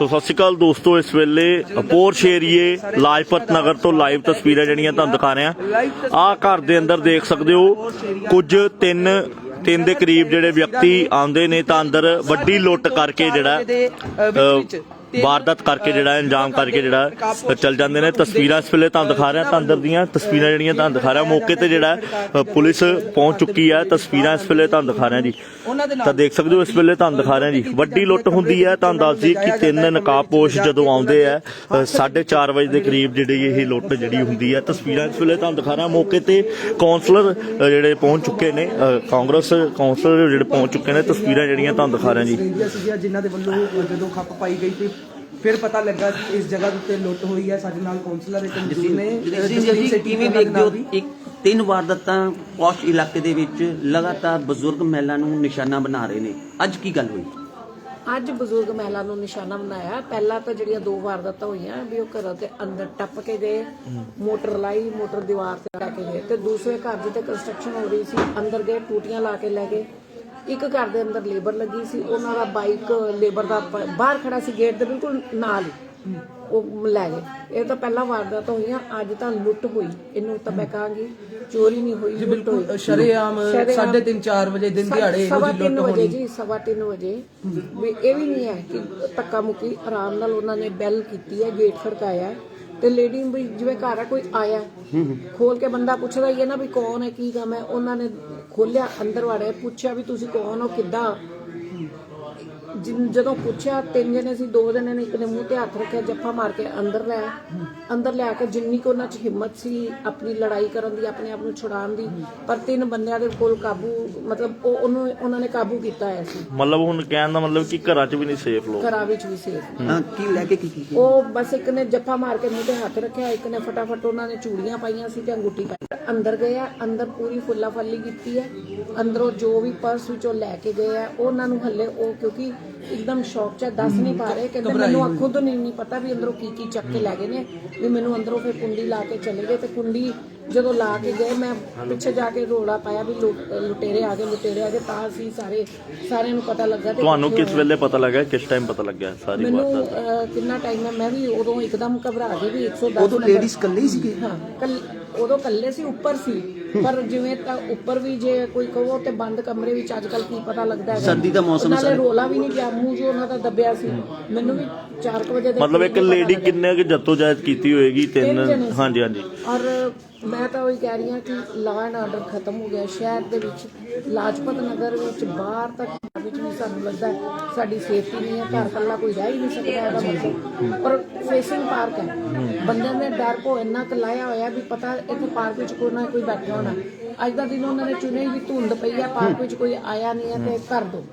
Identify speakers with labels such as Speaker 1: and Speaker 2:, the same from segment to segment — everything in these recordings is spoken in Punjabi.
Speaker 1: ਸੋ ਸਤਿ ਸ਼੍ਰੀ ਅਕਾਲ ਦੋਸਤੋ, ਇਸ ਵੇਲੇ ਪੋਰਸ਼ ਏਰੀਏ ਲਾਜਪਤ ਨਗਰ ਤੋਂ ਲਾਈਵ ਤਸਵੀਰਾਂ ਜਿਹੜੀਆਂ ਤੁਹਾਨੂੰ ਦਿਖਾ ਰਹੇ ਆ ਆਹ ਘਰ ਦੇ ਅੰਦਰ ਦੇਖ ਸਕਦੇ ਹੋ, ਕੁਝ ਤਿੰਨ ਤਿੰਨ ਦੇ ਕਰੀਬ ਜਿਹੜੇ ਵਿਅਕਤੀ ਆਉਂਦੇ ਨੇ ਤਾਂ ਅੰਦਰ ਵੱਡੀ ਲੁੱਟ ਕਰਕੇ ਜਿਹੜਾ ਵਾਰਦਾਤ ਕਰਕੇ ਜਿਹੜਾ ਅੰਜਾਮ ਕਰਕੇ ਜਿਹੜਾ ਚੱਲ ਜਾਂਦੇ ਨੇ। ਤਸਵੀਰਾਂ ਇਸ ਵੇਲੇ ਤੁਹਾਨੂੰ ਦਿਖਾ ਰਿਹਾ ਤਾਂ ਅੰਦਰ ਦੀਆਂ ਤਸਵੀਰਾਂ ਜਿਹੜੀਆਂ ਤੁਹਾਨੂੰ ਦਿਖਾ ਰਿਹਾ। ਮੌਕੇ ਤੇ ਜਿਹੜਾ ਪੁਲਿਸ ਪਹੁੰਚ ਚੁੱਕੀ ਹੈ ਤਸਵੀਰਾਂ ਇਸ ਵੇਲੇ ਤੁਹਾਨੂੰ ਦਿਖਾ ਰਿਹਾ ਜੀ। ਤਾਂ ਦੇਖ ਸਕਦੇ ਹੋ ਇਸ ਵੇਲੇ ਤੁਹਾਨੂੰ ਦਿਖਾ ਰਿਹਾ ਜੀ। ਵੱਡੀ ਲੁੱਟ ਹੁੰਦੀ ਹੈ ਤੁਹਾਨੂੰ ਦੱਸ ਦਈਏ ਕਿ ਤਿੰਨ ਨਕਾਬਪੋਸ਼ ਜਦੋਂ ਆਉਂਦੇ ਆ 4:30 ਵਜੇ ਦੇ ਕਰੀਬ ਜਿਹੜੀ ਇਹ ਲੁੱਟ ਜਿਹੜੀ ਹੁੰਦੀ ਹੈ ਤਸਵੀਰਾਂ ਇਸ ਵੇਲੇ ਤੁਹਾਨੂੰ ਦਿਖਾ ਰਿਹਾ। ਮੌਕੇ ਤੇ ਕਾਉਂਸਲਰ ਅ, ਜਿਹੜੇ ਪਹੁੰਚ ਚੁੱਕੇ ਨੇ ਕਾਂਗਰਸ ਕਾਉਂਸਲਰ ਜਿਹੜੇ ਪਹੁੰਚ ਚੁੱਕੇ ਨੇ ਤਸਵੀਰਾਂ ਜਿਹੜੀਆਂ ਤੁਹਾਨੂੰ ਦਿਖਾ ਰਿਹਾ ਜੀ।
Speaker 2: ਜਿਨ੍ਹਾਂ ਦੇ ਵੱਲੋਂ ਜਦੋਂ ਖੱਪ ਪਾਈ ਗਈ ਤੇ ਫਿਰ ਪਤਾ ਲੱਗਾ ਕਿ ਇਸ ਜਗ੍ਹਾ ਦੇ ਉੱਤੇ ਲੁੱਟ ਹੋਈ ਹੈ ਸਾਡੇ ਨਾਲ ਕਾਉਂਸਲਰ ਇੱਕ ਮੌਜੂਦ ਨੇ
Speaker 3: ਜੀ ਜੀ ਜੀ ਕਿਵੇਂ ਵੇਖਦੇ ਹੋ? ਇੱਕ ਤਿੰਨ ਵਾਰਦਾਤਾਂ ਪੌਸ਼ ਇਲਾਕੇ ਦੇ ਵਿੱਚ ਲਗਾਤਾਰ ਬਜ਼ੁਰਗ ਮਹਿਲਾ ਨੂੰ ਨਿਸ਼ਾਨਾ ਬਣਾ ਰਹੇ ਨੇ। ਅੱਜ ਕੀ ਗੱਲ ਹੋਈ?
Speaker 4: ਅੱਜ ਬਜ਼ੁਰਗ ਮਹਿਲਾ ਨੂੰ ਨਿਸ਼ਾਨਾ ਬਣਾਇਆ। ਪਹਿਲਾਂ ਤਾਂ ਜਿਹੜੀਆਂ ਦੋ ਵਾਰਦਾਤਾਂ ਹੋਈਆਂ ਵੀ ਉਹ ਘਰਾਂ ਦੇ ਅੰਦਰ ਟੱਪ ਕੇ ਗਏ ਮੋਟਰ ਲਾਈ ਮੋਟਰ ਦੀਵਾਰ ਤੇ ਲਾ ਕੇ ਗਏ ਤੇ ਦੂਸਰੇ ਘਰ ਜਿੱਥੇ ਕੰਸਟਰਕਸ਼ਨ ਹੋ ਰਹੀ ਸੀ ਅੰਦਰ ਗਏ ਟੂਟੀਆਂ ਲਾ ਕੇ ਲੈ ਗਏ। ਇੱਕ ਘਰ ਦੇ ਅੰਦਰ ਲੇਬਰ ਲੱਗੀ ਸੀ ਉਹਨਾਂ ਦਾ ਬਾਈਕ ਲੇਬਰ ਦਾ ਪ- ਬਾਹਰ ਖੜਾ ਸੀ ਗੇਟ ਦੇ ਬਿਲਕੁਲ ਨਾਲ ਹੀ। ਉਹ ਲੈ ਗਏ। ਇਹ ਤਾਂ ਪਹਿਲਾਂ ਵਾਰਦਾਤ ਹੋਈਆਂ ਅੱਜ ਤਾਂ ਲੁੱਟ ਹੋਈ। ਇਹਨੂੰ ਤਾਂ ਮੈਂ ਕਹਾਂਗੀ ਚੋਰੀ ਨਹੀਂ ਹੋਈ ਲੁੱਟ ਹੋਈ।
Speaker 2: ਸ਼ਰੇਆਮ
Speaker 4: ਸ਼ਰੇਆਮ
Speaker 2: 3:30 4 ਵਜੇ ਦਿਨ ਦਿਹਾੜੇ ਇਹੋ
Speaker 4: ਸਵਾ
Speaker 2: ਜਿਹੀ
Speaker 4: ਤਿੰਨ
Speaker 2: ਲੁੱਟ
Speaker 4: ਵਜੇ
Speaker 2: ਹੋਣੀ
Speaker 4: ਜੀ ਸਵਾ ਤਿੰਨ ਵਜੇ। ਵੀ ਇਹ ਵੀ ਨਹੀਂ ਹੈ ਕਿ ਧੱਕਾ ਮੁੱਕੀ ਆਰਾਮ ਨਾਲ ਉਹਨਾਂ ਨੇ ਬੈਲ ਕੀਤੀ ਹੈ ਗੇਟ ਖੜਕਾਇਆ। ਹੈ, ਤੇ ਲੇਡੀ ਵੀ ਜਿਵੇਂ ਘਰ ਆ ਕੋਈ ਆਇਆ ਖੋਲ ਕੇ ਬੰਦਾ ਪੁੱਛਦਾ ਹੀ ਹੈ ਨਾ ਵੀ ਕੌਣ ਹੈ ਕੀ ਕੰਮ ਹੈ। ਉਹਨਾਂ ਨੇ ਖੋਲਿਆ ਅੰਦਰ ਵਾੜਿਆ ਪੁੱਛਿਆ ਵੀ ਤੁਸੀਂ ਕੌਣ ਹੋ ਕਿੱਦਾਂ? ਜਿਨ- ਜਦੋਂ ਪੁੱਛਿਆ ਤਿੰਨ ਜਣੇ ਸੀ ਦੋ ਜਣੇ ਨੇ ਇੱਕ ਨੇ ਮੂੰਹ ਤੇ ਹੱਥ ਰੱਖਿਆ ਜੱਫਾ ਮਾਰ ਕੇ ਅੰਦਰ ਲੈ ਆਏ। ਅੰਦਰ ਲਿਆ ਕੇ ਜਿੰਨੀ ਕੁ ਉਹਨਾਂ 'ਚ ਹਿੰਮਤ ਸੀ ਆਪਣੀ ਲੜਾਈ ਕਰਨ ਦੀ ਆਪਣੇ ਆਪ ਨੂੰ ਛੁਡਾਉਣ ਦੀ ਪਰ ਤਿੰਨ ਬੰਦਿਆਂ ਦੇ ਕੋਲ ਕਾਬੂ ਮਤਲਬ ਉਹ ਉਹਨੂੰ ਉਹਨਾਂ ਨੇ ਕਾਬੂ ਕੀਤਾ ਹੋਇਆ ਸੀ।
Speaker 1: ਮਤਲਬ ਹੁਣ ਕਹਿਣ ਦਾ ਮਤਲਬ ਕਿ ਘਰਾਂ 'ਚ ਵੀ ਨਹੀਂ ਸੇਫ ਲੋਕ।
Speaker 4: ਘਰਾਂ ਵਿੱਚ ਵੀ ਸੇਫ
Speaker 3: ਹਾਂ ਕੀ ਲੈ ਕੇ ਕੀ ਕੀ
Speaker 4: ਉਹ ਬਸ ਇੱਕ ਨੇ ਜੱਫਾ ਮਾਰ ਕੇ ਮੂੰਹ ਤੇ ਹੱਥ ਰੱਖਿਆ ਇੱਕ ਨੇ ਫਟਾਫਟ ਉਹਨਾਂ ਨੇ ਚੂੜੀਆਂ ਪਾਈਆਂ ਸੀ ਤੇ ਅੰਗੂਠੀ ਪਾਈ। ਅੰਦਰ ਗਏ ਆ ਅੰਦਰ ਪੂਰੀ ਫੁੱਲਾ ਫੱਲੀ ਕੀਤੀ ਹੈ। ਅੰਦਰੋਂ ਜੋ ਵੀ ਪਰਸ ਵਿੱਚੋਂ ਲੈ ਕੇ ਗਏ ਆ ਉਹਨਾਂ ਨੂੰ ਹੱਲੇ ਉਹ ਕਿਉਂਕਿ ਇੱਕਦਮ ਸ਼ੌਕ ਚ ਦੱਸ ਨਹੀਂ ਪਾ ਰਹੇ ਕਹਿੰਦੇ ਮੈਨੂੰ ਖੁਦ ਨਹੀਂ ਨਹੀਂ ਪਤਾ ਵੀ ਅੰਦਰੋਂ ਕੀ ਕੀ ਚੱਕ ਕੇ ਲੈ ਗਏ ਨੇ ਵੀ ਮੈਨੂੰ ਅੰਦਰੋਂ ਫਿਰ ਕੁੰਡੀ ਲਾ ਕੇ ਚਲੇ ਗਏ ਤੇ ਕੁੰਡੀ ਜਦੋਂ ਲਾ ਕੇ ਗਏ ਮੈਂ ਪਿੱਛੇ ਜਾ ਕੇ ਰੋਲਾ ਪਾਇਆ ਵੀ ਲੁਟੇਰੇ ਆ ਗਏ ਲੁਟੇਰੇ ਆ ਗਏ ਤਾਂ ਅਸੀਂ ਸਾਰੇ ਸਾਰਿਆਂ ਨੂੰ ਪਤਾ ਲੱਗਾ ਤੇ
Speaker 1: ਤੁਹਾਨੂੰ ਕਿਸ ਵੇਲੇ ਪਤਾ ਲੱਗਾ ਕਿਸ ਟਾਈਮ ਪਤਾ ਲੱਗਿਆ ਸਾਰੀ
Speaker 4: ਮੈਨੂੰ
Speaker 1: ਵਾਰਦਾਤ?
Speaker 4: ਅਹ, ਕਿੰਨਾ ਟਾਈਮ ਹੈ ਮੈਂ ਵੀ ਉਦੋਂ ਇੱਕਦਮ ਘਬਰਾ ਗਈ ਵੀ 110
Speaker 3: ਉਦੋਂ ਲੇਡੀਜ਼ ਇਕੱਲੇ ਹੀ ਸੀਗੇ?
Speaker 4: ਹਾਂ ਕੱਲ ਉਦੋਂ ਕੱਲੇ ਸੀ ਉੱਪਰ ਸੀ। ਪਰ ਜਿਵੇਂ ਤਾਂ ਉੱਪਰ ਵੀ ਜੇ ਕੋਈ ਕਹੋ ਤੇ ਬੰਦ ਕਮਰੇ ਵਿੱਚ ਅੱਜ ਕੱਲ ਕੀ ਪਤਾ ਲੱਗਦਾ ਹੈ
Speaker 3: ਸਰਦੀ ਦਾ ਮੌਸਮ
Speaker 4: ਨਾਲੇ ਰੋਲਾ ਵੀ ਨਹੀਂ ਪਿਆ ਮੂੰਹ ਜੋ ਉਹਨਾਂ ਦਾ ਦੱਬਿਆ ਸੀ। ਮੈਨੂੰ ਵੀ 4 ਵਜੇ ਦੇ
Speaker 1: ਮਤਲਬ ਇੱਕ ਲੇਡੀ। ਕਿੰਨੇ ਕਿ ਜੱਤੋਜਹਿਦ ਕੀਤੀ ਹੋਏਗੀ?
Speaker 4: ਤਿੰਨ।
Speaker 1: ਹਾਂਜੀ ਹਾਂਜੀ।
Speaker 4: ਔਰ ਮੈਂ ਤਾਂ ਉਹੀ ਕਹਿ ਰਹੀ ਹਾਂ ਕਿ ਲਾਅ ਐਂਡ ਆਰਡਰ ਖਤਮ ਹੋ ਗਿਆ। ਸ਼ਹਿਰ ਦੇ ਵਿੱਚ ਲਾਜਪਤ ਨਗਰ ਵਿੱਚ ਬਾਹਰ ਤੱਕ ਵਿੱਚ ਵੀ ਸਾਨੂੰ ਲੱਗਦਾ ਸਾਡੀ ਸੇਫਟੀ ਨਹੀਂ ਹੈ। ਘਰ ਕੱਲਾ ਕੋਈ ਰਹਿ ਹੀ ਨਹੀਂ ਸਕਦਾ ਇਹਦਾ ਮਤਲਬ ਪਰ ਫੇਸਿੰਗ ਪਾਰਕ ਹੈ। ਬੰਦਿਆਂ ਨੇ ਡਰ ਭੋ ਇੰਨਾ ਕੁ ਲਾਇਆ ਹੋਇਆ ਵੀ ਪਤਾ ਇੱਥੇ ਪਾਰਕ ਵਿੱਚ ਕੋਈ ਨਾ ਕੋਈ ਬੈਠਾ ਹੋਣਾ। ਅੱਜ ਦਾ ਦਿਨ ਉਹਨਾਂ ਨੇ ਚੁਣਿਆ ਹੀ ਵੀ ਧੁੰਦ ਪਈ ਹੈ ਪਾਰਕ ਵਿੱਚ ਕੋਈ ਆਇਆ ਨਹੀਂ ਹੈ ਤੇ ਕਰ ਦੋ।